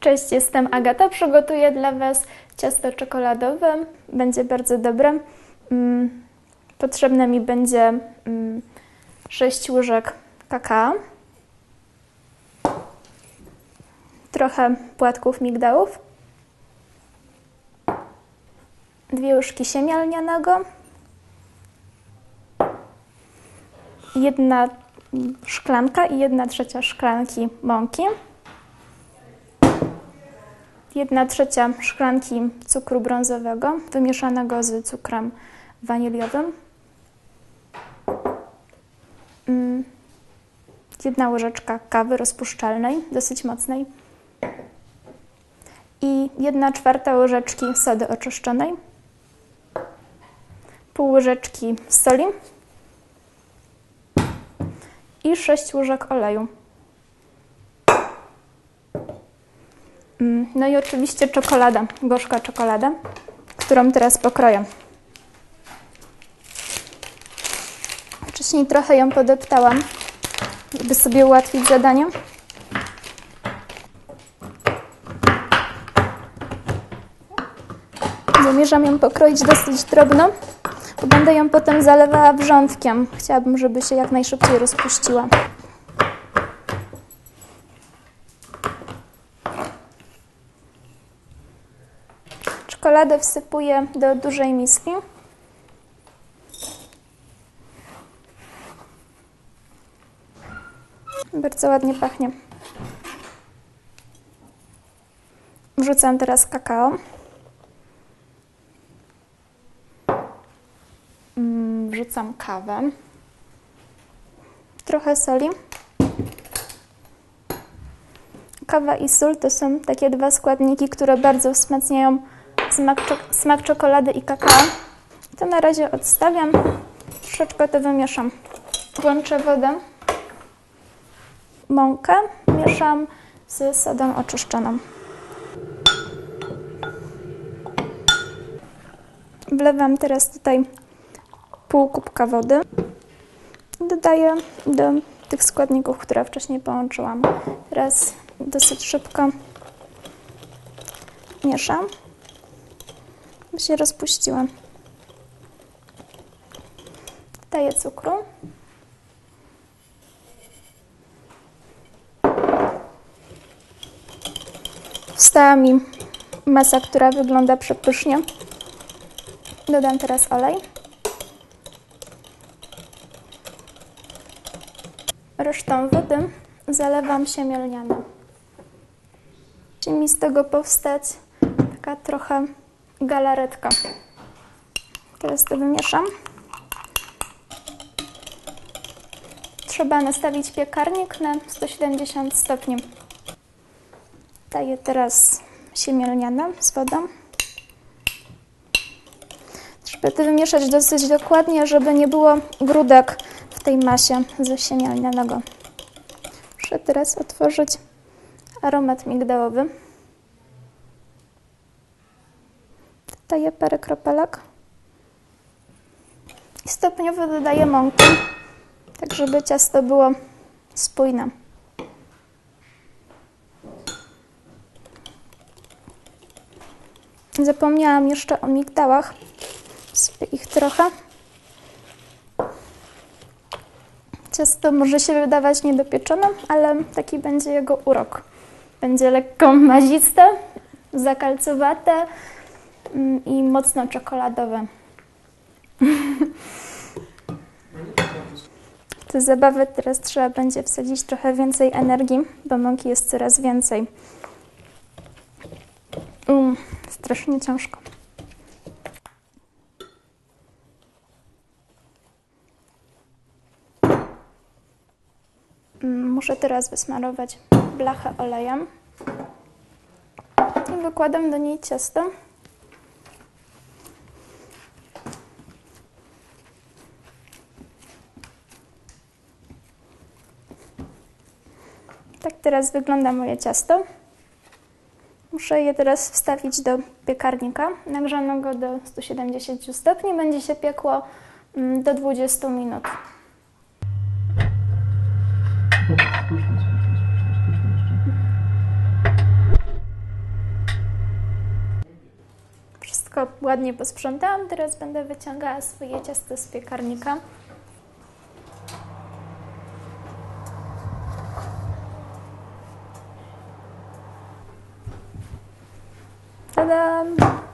Cześć, jestem Agata. Przygotuję dla Was ciasto czekoladowe. Będzie bardzo dobre. Mm, Potrzebne mi będzie mm, 6 łyżek kakao, trochę płatków migdałów, dwie łyżki siemię lnianego, jedna szklanka i jedna trzecia szklanki mąki, jedna trzecia szklanki cukru brązowego wymieszanego z cukrem waniliowym, Mm, jedna łyżeczka kawy rozpuszczalnej, dosyć mocnej. I jedna czwarta łyżeczki sody oczyszczonej, pół łyżeczki soli. I 6 łyżek oleju. No i oczywiście czekolada, gorzka czekolada, którą teraz pokroję. Wcześniej trochę ją podeptałam, żeby sobie ułatwić zadanie. Zamierzam ją pokroić dosyć drobno, bo będę ją potem zalewała wrzątkiem. Chciałabym, żeby się jak najszybciej rozpuściła. Czekoladę wsypuję do dużej miski. Bardzo ładnie pachnie. Wrzucam teraz kakao. Mm, Wrzucam kawę. Trochę soli. Kawa i sól to są takie dwa składniki, które bardzo wzmacniają smak, smak czekolady i kakao. To na razie odstawiam. Troszeczkę to wymieszam. Włączę wodę mąkę mieszam z sodą oczyszczoną. Wlewam teraz tutaj pół kubka wody. Dodaję do tych składników, które wcześniej połączyłam. Teraz dosyć szybko mieszam, się rozpuściła. Dodaję cukru. Wstała mi masa, która wygląda przepysznie. Dodam teraz olej. Resztą wody zalewam się lniane. Musi mi z tego powstać taka trochę galaretka. Teraz to wymieszam. Trzeba nastawić piekarnik na 170 stopni. Daję teraz siemię lniane z wodą. Trzeba to wymieszać dosyć dokładnie, żeby nie było grudek w tej masie ze siemię lnianego. Muszę teraz otworzyć aromat migdałowy. Daję parę kropelek. I stopniowo dodaję mąkę, tak żeby ciasto było spójne. Zapomniałam jeszcze o migdałach. Sypię ich trochę. Ciasto może się wydawać niedopieczone, ale taki będzie jego urok. Będzie lekko maziste, zakalcowate i mocno czekoladowe. W tę zabawę teraz trzeba będzie wsadzić trochę więcej energii, bo mąki jest coraz więcej. Mm, strasznie ciężko. Mm, Muszę teraz wysmarować blachę olejem. I wykładam do niej ciasto. Tak teraz wygląda moje ciasto. Muszę je teraz wstawić do piekarnika. Nagrzano go do 170 stopni. Będzie się piekło mm, do 20 minut. Wszystko ładnie posprzątałam. Teraz będę wyciągała swoje ciasto z piekarnika. them